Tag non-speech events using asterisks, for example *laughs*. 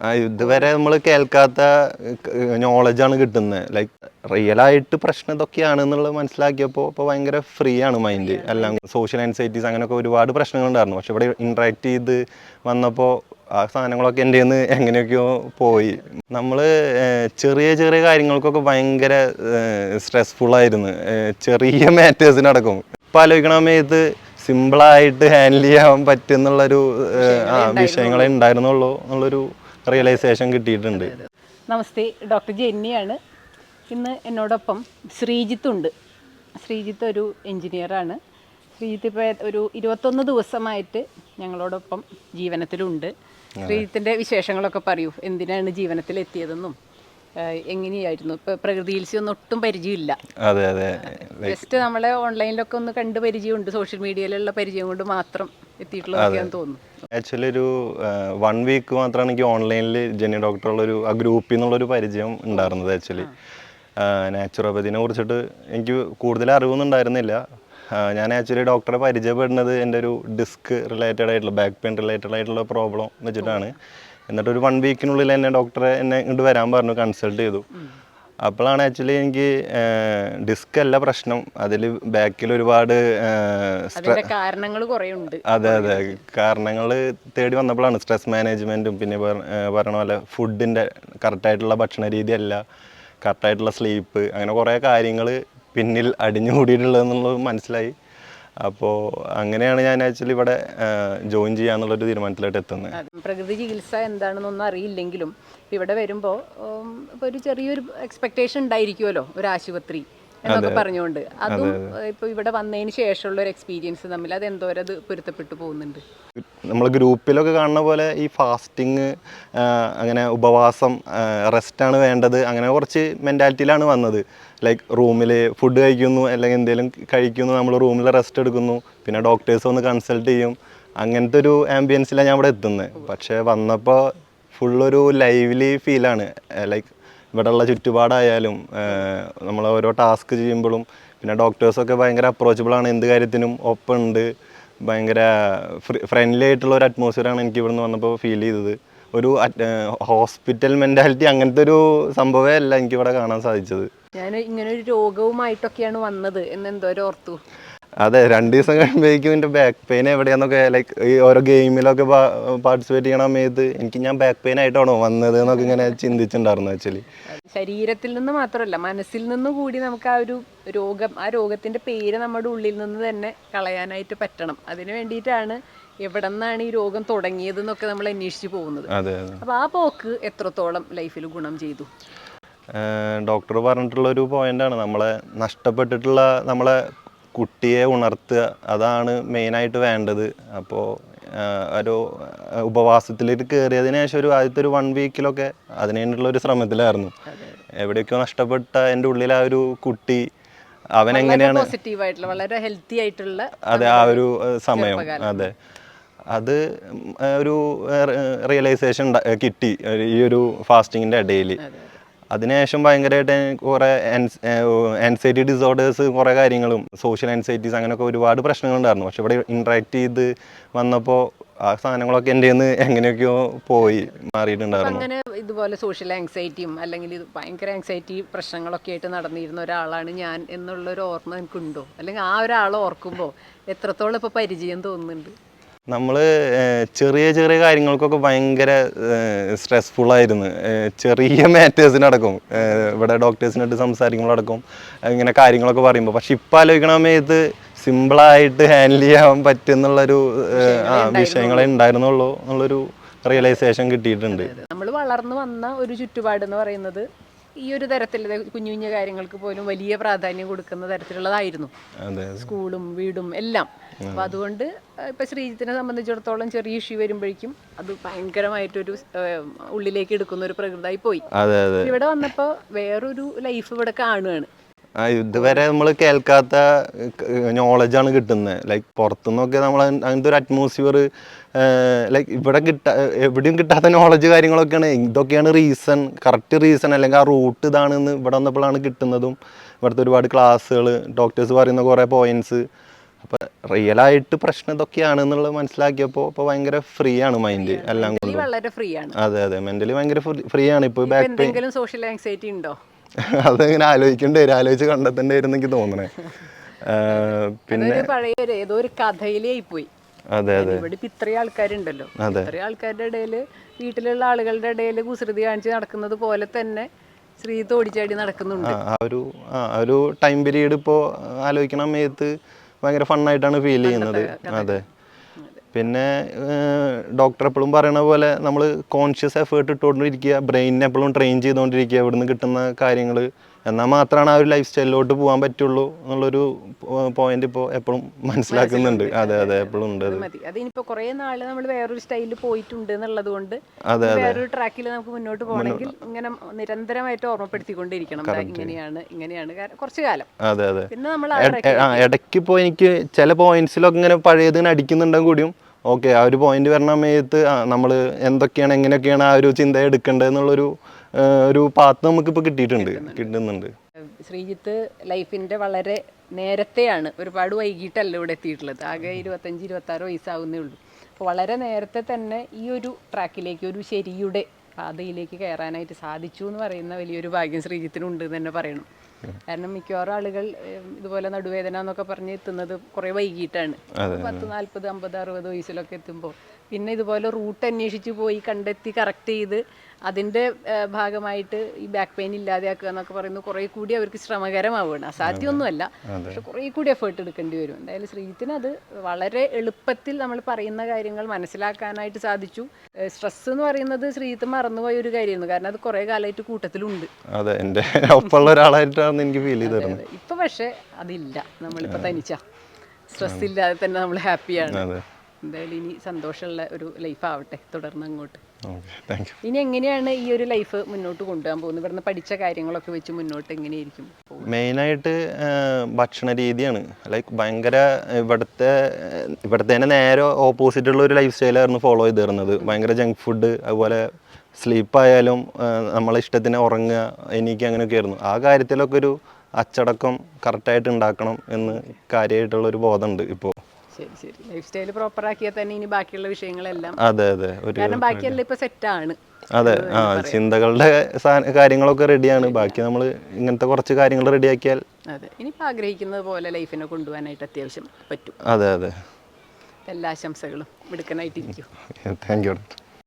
ആ ഇതുവരെ നമ്മൾ കേൾക്കാത്ത നോളജാണ് കിട്ടുന്നത് ലൈക്ക് റിയൽ ആയിട്ട് പ്രശ്നം ഇതൊക്കെയാണ് എന്നുള്ളത് മനസ്സിലാക്കിയപ്പോൾ ഇപ്പോൾ ഭയങ്കര ഫ്രീ ആണ് മൈൻഡ് എല്ലാം സോഷ്യൽ ആൻസൈറ്റീസ് അങ്ങനെയൊക്കെ ഒരുപാട് പ്രശ്നങ്ങളുണ്ടായിരുന്നു പക്ഷെ ഇവിടെ ഇൻട്രാക്ട് ചെയ്ത് വന്നപ്പോൾ ആ സാധനങ്ങളൊക്കെ എന്റെ നിന്ന് എങ്ങനെയൊക്കെയോ പോയി. നമ്മൾ ചെറിയ ചെറിയ കാര്യങ്ങൾക്കൊക്കെ ഭയങ്കര സ്ട്രെസ്ഫുൾ ആയിരുന്നു. ഏഹ് ചെറിയ മാറ്റേഴ്സിനടക്കം ഇപ്പം ആലോചിക്കണ സമയത്ത് സിമ്പിളായിട്ട് ഹാൻഡിൽ ചെയ്യാൻ പറ്റുന്നുള്ളൊരു വിഷയങ്ങളെ ഉണ്ടായിരുന്നുള്ളൂ എന്നുള്ളൊരു റിയലൈസേഷൻ കിട്ടിയിട്ടുണ്ട്. നമസ്തേ ഡോക്ടർ ജെന്നിയാണ്. ഇന്ന് എന്നോടൊപ്പം ശ്രീജിത്ത് ഉണ്ട്. ശ്രീജിത്ത് ഒരു എഞ്ചിനീയറാണ് ശ്രീജിത്ത് ഇപ്പോൾ ഒരു ഇരുപത്തൊന്ന് ദിവസമായിട്ട് ഞങ്ങളോടൊപ്പം ജീവനത്തിലുണ്ട്. ശ്രീജിത്തിന്റെ വിശേഷങ്ങളൊക്കെ പറയൂ. എന്തിനാണ് ആഹ് എങ്ങനെയായിരുന്നു? ഇപ്പോൾ പ്രകൃതിയിൽ ഒന്നും ഒട്ടും പരിചയമില്ല. അതെ അതെ. ജസ്റ്റ് നമ്മളെ ഓൺലൈനിലൊക്കെ ഒന്ന് കണ്ട് പരിചയമുണ്ട്. സോഷ്യൽ മീഡിയയിലുള്ള പരിചയം കൊണ്ട് മാത്രം എത്തിയിട്ടുള്ളതൊക്കെയാണെന്ന് തോന്നുന്നു. ആക്ച്വലി ഒരു വൺ വീക്ക് മാത്രമാണ് എനിക്ക് ഓൺലൈനിൽ ജെന്നി ഡോക്ടറുള്ള ഒരു ആ ഗ്രൂപ്പിൽ നിന്നുള്ളൊരു പരിചയം ഉണ്ടായിരുന്നത് ആക്ച്വലി നാച്ചുറോപ്പതിനെ കുറിച്ചിട്ട് എനിക്ക് കൂടുതൽ അറിവൊന്നും ഉണ്ടായിരുന്നില്ല ഞാൻ ആക്ച്വലി ഡോക്ടറെ പരിചയപ്പെടുന്നത് എന്റെ ഒരു ഡിസ്ക് റിലേറ്റഡ് ആയിട്ടുള്ള ബാക്ക് പെയിൻ റിലേറ്റഡ് ആയിട്ടുള്ള പ്രോബ്ലം വെച്ചിട്ടാണ്. എന്നിട്ട് ഒരു വൺ വീക്കിനുള്ളിൽ എന്നെ ഡോക്ടറെ എന്നെ ഇങ്ങോട്ട് വരാൻ പറഞ്ഞു കൺസൾട്ട് ചെയ്തു. അപ്പോഴാണ് ആക്ച്വലി എനിക്ക് ഡിസ്ക് അല്ല പ്രശ്നം. അതിൽ ബാക്കിൽ ഒരുപാട് കാരണങ്ങൾ ഉണ്ട് അതെ അതെ. കാരണങ്ങൾ തേടി വന്നപ്പോഴാണ് സ്ട്രെസ് മാനേജ്മെന്റും പിന്നെ പറഞ്ഞ പോലെ ഫുഡിന്റെ കറക്റ്റായിട്ടുള്ള ഭക്ഷണ രീതി അല്ല കറക്റ്റായിട്ടുള്ള സ്ലീപ്പ് അങ്ങനെ കുറേ കാര്യങ്ങൾ പിന്നിൽ അടിഞ്ഞുകൂടിയിട്ടുള്ളതെന്നുള്ളത് മനസ്സിലായി. അപ്പോൾ അങ്ങനെയാണ് ഞാൻ ആക്ച്വലി ഇവിടെ ജോയിൻ ചെയ്യാന്നുള്ളൊരു തീരുമാനത്തിലോട്ട് എത്തുന്നത്. പ്രകൃതി ചികിത്സ എന്താണെന്നൊന്നും അറിയില്ലെങ്കിലും ഇവിടെ വരുമ്പോൾ ഇപ്പോൾ ഒരു ചെറിയൊരു എക്സ്പെക്റ്റേഷൻ ഉണ്ടായിരിക്കുമല്ലോ ഒരു ആശുപത്രി എന്നൊക്കെ പറഞ്ഞുകൊണ്ട്. അതും ഇപ്പൊ ഇവിടെ വന്നതിന് ശേഷമുള്ള ഒരു എക്സ്പീരിയൻസ് തമ്മിൽ അത് എന്തോരം അത് പൊരുത്തപ്പെട്ടു പോകുന്നുണ്ട്? നമ്മൾ ഗ്രൂപ്പിലൊക്കെ കാണുന്ന പോലെ ഈ ഫാസ്റ്റിങ് അങ്ങനെ ഉപവാസം റെസ്റ്റാണ് വേണ്ടത്. അങ്ങനെ കുറച്ച് മെന്റാലിറ്റിയിലാണ് വന്നത്. ലൈക്ക് റൂമിൽ ഫുഡ് കഴിക്കുന്നു അല്ലെങ്കിൽ എന്തെങ്കിലും കഴിക്കുന്നു നമ്മൾ റൂമിൽ റെസ്റ്റ് എടുക്കുന്നു. പിന്നെ ഡോക്ടേഴ്സ് വന്ന് കൺസൾട്ട് ചെയ്യും. അങ്ങനത്തെ ഒരു ആംബിയൻസിലാണ് ഞാൻ ഇവിടെ എത്തുന്നത്. പക്ഷേ വന്നപ്പോൾ ഫുള്ളൊരു ലൈവ്ലി ഫീലാണ് ലൈക്ക് ഇവിടെയുള്ള ചുറ്റുപാടായാലും നമ്മൾ ഓരോ ടാസ്ക് ചെയ്യുമ്പോഴും പിന്നെ ഡോക്ടേഴ്സൊക്കെ ഭയങ്കര അപ്രോച്ചബിൾ ആണ്. എന്ത് കാര്യത്തിനും ഒപ്പം ഉണ്ട്. ഭയങ്കര ഫ്രണ്ട്ലി ആയിട്ടുള്ള ഒരു അറ്റ്മോസ്ഫിയറാണ് എനിക്ക് ഇവിടുന്ന് വന്നപ്പോൾ ഫീൽ ചെയ്തത്. ഒരു ഹോസ്പിറ്റൽ മെന്റാലിറ്റി അങ്ങനത്തെ ഒരു സംഭവമേ അല്ല എനിക്ക് ഇവിടെ കാണാൻ സാധിച്ചത്. ഞാൻ ഇങ്ങനെ ഒരു രോഗവുമായിട്ടൊക്കെയാണ് വന്നത് എന്ന് എന്തോരം ഓർത്തു. അതെ രണ്ട് ദിവസം കഴിയുമ്പോഴേക്കും എന്റെ ബാക്ക് പെയിൻ എവിടെയാന്നൊക്കെ ലൈക്ക് ഈ ഓരോ ഗെയിമിലൊക്കെ പാർട്ടിസിപ്പേറ്റ് ചെയ്യണ സമയത്ത് എനിക്ക് ഞാൻ ബാക്ക് പെയിൻ ആയിട്ടാണോ വന്നത് എന്നൊക്കെ ഇങ്ങനെ ചിന്തിച്ചിട്ടുണ്ടായിരുന്നു ആക്ച്വലി ശരീരത്തിൽ നിന്ന് മാത്രമല്ല മനസ്സിൽ നിന്ന് കൂടി നമുക്ക് ആ ഒരു രോഗം ആ രോഗത്തിന്റെ പേര് നമ്മുടെ ഉള്ളിൽ നിന്ന് തന്നെ കളയാനായിട്ട് പറ്റണം. അതിന് വേണ്ടിയിട്ടാണ് എവിടെ നിന്നാണ് ഈ രോഗം തുടങ്ങിയത് എന്നൊക്കെ നമ്മൾ അന്വേഷിച്ച് പോകുന്നത്. അപ്പോൾ ആ പോക്ക് എത്രത്തോളം ലൈഫിൽ ഗുണം ചെയ്തു? ഡോക്ടർ പറഞ്ഞിട്ടുള്ള ഒരു പോയിന്റാണ് നമ്മളെ നഷ്ടപ്പെട്ടിട്ടുള്ള നമ്മളെ കുട്ടിയെ ഉണർത്തുക അതാണ് മെയിനായിട്ട് വേണ്ടത്. അപ്പോൾ ഒരു ഉപവാസത്തിലേക്ക് കയറിയതിന് ശേഷം ഒരു ആദ്യത്തെ ഒരു വൺ വീക്കിലൊക്കെ അതിന് വേണ്ടിയിട്ടുള്ള ഒരു ശ്രമത്തിലായിരുന്നു. എവിടെയൊക്കെയോ നഷ്ടപ്പെട്ട എന്റെ ഉള്ളിൽ ആ ഒരു കുട്ടി അവൻ എങ്ങനെയാണ് പോസിറ്റീവായിട്ടുള്ള വളരെ ഹെൽത്തി ആയിട്ടുള്ള അതെ ആ ഒരു സമയം. അതെ. അത് ഒരു റിയലൈസേഷൻ കിട്ടി ഈ ഒരു ഫാസ്റ്റിങ്ങിന്റെ ഇടയിൽ. അതിനുശേഷം ഭയങ്കരമായിട്ട് കുറേ ആൻസൈറ്റി ഡിസോർഡേഴ്സ് കുറേ കാര്യങ്ങളും സോഷ്യൽ ആൻസൈറ്റീസ് അങ്ങനെയൊക്കെ ഒരുപാട് പ്രശ്നങ്ങളുണ്ടായിരുന്നു. പക്ഷെ ഇവിടെ ഇൻട്രാക്ട് ചെയ്ത് വന്നപ്പോൾ ആ സാധനങ്ങളൊക്കെ എന്റെ നിന്ന് എങ്ങനെയൊക്കെയോ പോയി മാറിയിട്ടുണ്ടായിരുന്നു. അങ്ങനെ ഇതുപോലെ സോഷ്യൽ ആങ്സൈറ്റിയും അല്ലെങ്കിൽ ഇത് ഭയങ്കര ആങ്സൈറ്റി പ്രശ്നങ്ങളൊക്കെ ആയിട്ട് നടന്നിരുന്ന ഒരാളാണ് ഞാൻ എന്നുള്ളൊരു ഓർമ്മ എനിക്കുണ്ടോ? അല്ലെങ്കിൽ ആ ഒരാളെ ഓർക്കുമ്പോൾ എത്രത്തോളം ഇപ്പോൾ പരിചയം തോന്നുന്നുണ്ട്? നമ്മൾ ചെറിയ ചെറിയ കാര്യങ്ങൾക്കൊക്കെ ഭയങ്കര സ്ട്രെസ്ഫുൾ ആയിരുന്നു. ചെറിയ *laughs* മാറ്റേഴ്സിനടക്കം ഇവിടെ ഡോക്ടേഴ്സിനായിട്ട് സംസാരിക്കുമ്പോഴടക്കം ഇങ്ങനെ കാര്യങ്ങളൊക്കെ പറയുമ്പോൾ പക്ഷെ ഇപ്പം ആലോചിക്കണ സമയത്ത് സിമ്പിളായിട്ട് ഹാൻഡിൽ ചെയ്യാൻ പറ്റുന്നുള്ളൊരു ആ വിഷയങ്ങളെ ഉണ്ടായിരുന്നുള്ളൂ. എന്നുള്ളൊരു റിയലൈസേഷൻ കിട്ടിയിട്ടുണ്ട്. നമ്മൾ വളർന്നു വന്ന ഒരു ചുറ്റുപാട് എന്ന് പറയുന്നത് ഈ ഒരു തരത്തിൽ കുഞ്ഞു കുഞ്ഞു കാര്യങ്ങൾക്ക് പോലും വലിയ പ്രാധാന്യം കൊടുക്കുന്ന തരത്തിലുള്ളതായിരുന്നു. സ്കൂളും വീടും എല്ലാം. അപ്പൊ അതുകൊണ്ട് ഇപ്പൊ ശ്രീജിത്തിനെ സംബന്ധിച്ചിടത്തോളം ചെറിയ ഇഷ്യൂ വരുമ്പോഴേക്കും അത് ഭയങ്കരമായിട്ടൊരു ഉള്ളിലേക്ക് എടുക്കുന്ന ഒരു പ്രകൃതമായി പോയി ഇവിടെ വന്നപ്പോൾ വേറൊരു ലൈഫ് ഇവിടെ കാണുകയാണ്. ആ ഇതുവരെ നമ്മൾ കേൾക്കാത്ത നോളജാണ് കിട്ടുന്നത് ലൈക്ക് പുറത്തുനിന്നൊക്കെ നമ്മൾ അങ്ങനത്തെ ഒരു അറ്റ്മോസ്ഫിയർ ലൈക്ക് ഇവിടെ കിട്ടാ എവിടെയും കിട്ടാത്ത നോളജ് കാര്യങ്ങളൊക്കെയാണ്. ഇതൊക്കെയാണ് റീസൺ കറക്റ്റ് റീസൺ അല്ലെങ്കിൽ ആ റൂട്ട് ഇതാണെന്ന് ഇവിടെ വന്നപ്പോഴാണ് കിട്ടുന്നതും. ഇവിടുത്തെ ഒരുപാട് ക്ലാസ്സുകൾ ഡോക്ടേഴ്സ് പറയുന്ന കുറേ പോയിന്റ്സ് അപ്പം റിയലായിട്ട് പ്രശ്നം ഇതൊക്കെയാണ് എന്നുള്ളത് മനസ്സിലാക്കിയപ്പോൾ ഇപ്പോൾ ഭയങ്കര ഫ്രീ ആണ് മൈൻഡ് എല്ലാം കൊണ്ടും. വളരെ ഫ്രീ ആണ്. അതെ അതെ മെന്റലി ഭയങ്കര ഫ്രീ ആണ്. ഇപ്പോൾ ബാക്ക് പെയിൻ സോഷ്യൽ ആങ്സൈറ്റി ഉണ്ടോ? *laughs* അതിങ്ങനെ ആലോചിക്കേണ്ടി വരും? ആലോചിച്ച് കണ്ടെത്തേണ്ടി വരും എനിക്ക് തോന്നണേ. പിന്നെ പഴയ ഏതോ ഒരു കഥയിലേ പോയി അതെ അതെ. ഇവിടെ ഇപ്പൊ ഇത്രയും ആൾക്കാരുണ്ടല്ലോ. ഇത്രയും ആൾക്കാരുടെ ഇടയിൽ വീട്ടിലുള്ള ആളുകളുടെ ഇടയിൽ കുസൃതി കാണിച്ച് നടക്കുന്നത് പോലെ തന്നെ സ്ത്രീ തോടിച്ചാടി നടക്കുന്നുണ്ട്. ആ ഒരു ആ ആ ഒരു ടൈം പീരീഡ് ഇപ്പോ ആലോചിക്കണ സമയത്ത് ഭയങ്കര ഫണ്ണായിട്ടാണ് ഫീൽ ചെയ്യുന്നത്. അതെ. പിന്നെ ഡോക്ടർ എപ്പോഴും പറയണ പോലെ നമ്മൾ കോൺഷ്യസ് എഫേർട്ട് ഇട്ടുകൊണ്ടിരിക്കുക ബ്രെയിനിനെ എപ്പോഴും ട്രെയിൻ ചെയ്തുകൊണ്ടിരിക്കുക ഇവിടുന്ന് കിട്ടുന്ന കാര്യങ്ങൾ എന്നാൽ മാത്രമാണ് ആ ഒരു ലൈഫ് സ്റ്റൈലിലോട്ട് പോകാൻ പറ്റുള്ളൂ എന്നുള്ളൊരു പോയിന്റ് ഇപ്പോൾ എപ്പോഴും മനസ്സിലാക്കുന്നുണ്ട്. അതെ അതെ എപ്പോഴും ഉണ്ട് അതിനിപ്പോ കുറെ നാൾ നമ്മൾ വേറൊരു സ്റ്റൈലിൽ പോയിട്ടുണ്ട് എന്നുള്ളത് കൊണ്ട് വേറൊരു ട്രാക്കിൽ നമുക്ക് മുന്നോട്ട് പോകണമെങ്കിൽ ഇങ്ങനെ നിരന്തരമായിട്ട് ഓർമ്മപ്പെടുത്തിക്കൊണ്ടിരിക്കണം. ഇങ്ങനെയാണ് ഇങ്ങനെയാണ്. കുറച്ചു കാലം. അതെ അതെ. പിന്നെ നമ്മൾ ഇടയ്ക്ക് ഇപ്പോൾ എനിക്ക് ചില പോയിന്റ്സിലൊക്കെ ഇങ്ങനെ പഴയത് ഇങ്ങനെ അടിക്കുന്നുണ്ടെങ്കിൽ കൂടിയും ഓക്കെ ആ ഒരു പോയിന്റ് വരണ സമയത്ത് നമ്മൾ എന്തൊക്കെയാണ് എങ്ങനെയൊക്കെയാണ് ആ ഒരു ചിന്ത എടുക്കേണ്ടത് എന്നുള്ളൊരു ഒരു പാത്ത് നമുക്കിപ്പോൾ കിട്ടിയിട്ടുണ്ട് കിട്ടുന്നുണ്ട്. ശ്രീജിത്ത് ലൈഫിന്റെ വളരെ നേരത്തെയാണ് ഒരുപാട് വൈകിട്ടല്ല ഇവിടെ എത്തിയിട്ടുള്ളത്. ആകെ ഇരുപത്തഞ്ച് ഇരുപത്തി ആറ് വയസ്സാവുന്നേ ഉള്ളൂ. അപ്പോൾ വളരെ നേരത്തെ തന്നെ ഈ ഒരു ട്രാക്കിലേക്ക് ഒരു ശരിയുടെ പാതയിലേക്ക് കയറാനായിട്ട് സാധിച്ചു എന്ന് പറയുന്ന വലിയൊരു ഭാഗ്യം ശ്രീജിത്തിനുണ്ട് എന്ന് തന്നെ പറയണം. കാരണം മിക്കവാറും ആളുകൾ ഇതുപോലെ നടുവേദന എന്നൊക്കെ പറഞ്ഞ് എത്തുന്നത് കുറേ വൈകിട്ടാണ് പത്ത് നാൽപ്പത് അമ്പത് അറുപത് വയസ്സിലൊക്കെ എത്തുമ്പോൾ. പിന്നെ ഇതുപോലെ റൂട്ട് അന്വേഷിച്ച് പോയി കണ്ടെത്തി കറക്റ്റ് ചെയ്ത് അതിന്റെ ഭാഗമായിട്ട് ഈ ബാക്ക് പെയിൻ ഇല്ലാതെയാക്കുക എന്നൊക്കെ പറയുന്നത് കുറേ കൂടി അവർക്ക് ശ്രമകരമാവുകയാണ്. അസാധ്യമൊന്നുമല്ല. പക്ഷെ കുറേ കൂടി എഫേർട്ട് എടുക്കേണ്ടി വരും. എന്തായാലും ശ്രീജിത്തിന് അത് വളരെ എളുപ്പത്തിൽ നമ്മൾ പറയുന്ന കാര്യങ്ങൾ മനസ്സിലാക്കാനായിട്ട് സാധിച്ചു. സ്ട്രെസ് എന്ന് പറയുന്നത് ശ്രീജിത്ത് മറന്നുപോയ ഒരു കാര്യമായിരുന്നു. കാരണം അത് കുറേ കാലമായിട്ട് കൂട്ടത്തിലുണ്ട്. അതെ എന്റെ ഒപ്പമുള്ള ഒരാളായിട്ടാണ് എനിക്ക് ഫീൽ ചെയ്തത് ഇപ്പൊ പക്ഷെ അതില്ല. നമ്മളിപ്പോ തനിച്ച. സ്ട്രെസ് ഇല്ലാതെ തന്നെ നമ്മൾ ഹാപ്പിയാണ് എന്തായാലും ഇനി സന്തോഷമുള്ള ഒരു ലൈഫ് ആവട്ടെ. തുടർന്ന് അങ്ങോട്ട്. ഇനി എങ്ങനെയാണ് ഈ ഒരു ലൈഫ് മുന്നോട്ട് കൊണ്ടുപോകാൻ പോകുന്നത്? ഇവിടുന്ന് പഠിച്ച കാര്യങ്ങളൊക്കെ വെച്ച് മുന്നോട്ട് എങ്ങനെയായിരിക്കും മെയിനായിട്ട് ഭക്ഷണ രീതിയാണ്. ലൈക്ക് ഭയങ്കര ഇവിടുത്തെ ഇവിടുത്തെ തന്നെ നേരെ ഓപ്പോസിറ്റ് ഉള്ള ഒരു ലൈഫ് സ്റ്റൈലായിരുന്നു ഫോളോ ചെയ്ത് തരുന്നത് ഭയങ്കര ജങ്ക് ഫുഡ് അതുപോലെ സ്ലീപ്പായാലും നമ്മളെ ഇഷ്ടത്തിന് ഉറങ്ങുക എനിക്ക് അങ്ങനെയൊക്കെ ആയിരുന്നു. ആ കാര്യത്തിലൊക്കെ ഒരു അച്ചടക്കം കറക്റ്റായിട്ട് ഉണ്ടാക്കണം എന്ന് കാര്യമായിട്ടുള്ള ഒരു ബോധമുണ്ട് ഇപ്പോൾ ശരി ശരി. ലൈഫ് സ്റ്റൈൽ പ്രോപ്പർ ആക്കിയാൽ തന്നെ ഇനി ബാക്കിയുള്ള വിഷയങ്ങളെല്ലാം. അതെ അതെ. കാരണം ബാക്കിയെല്ലാം ഇപ്പൊ സെറ്റ് ആണ്. അതെ ആ ചിന്തകളുടെ കാര്യങ്ങളൊക്കെ റെഡിയാണ് ബാക്കി നമ്മൾ ഇങ്ങനത്തെ കുറച്ച് കാര്യങ്ങൾ റെഡിയാക്കിയാൽ അതെ. ഇനിയിപ്പോൾ ആഗ്രഹിക്കുന്നത് പോലെ ലൈഫിനെ കൊണ്ടുപോകാനായിട്ട് അത്യാവശ്യം പറ്റും. അതെ അതെ. എല്ലാ ആശംസകളും മിടുക്കനായിട്ടിരിക്കും. Thank you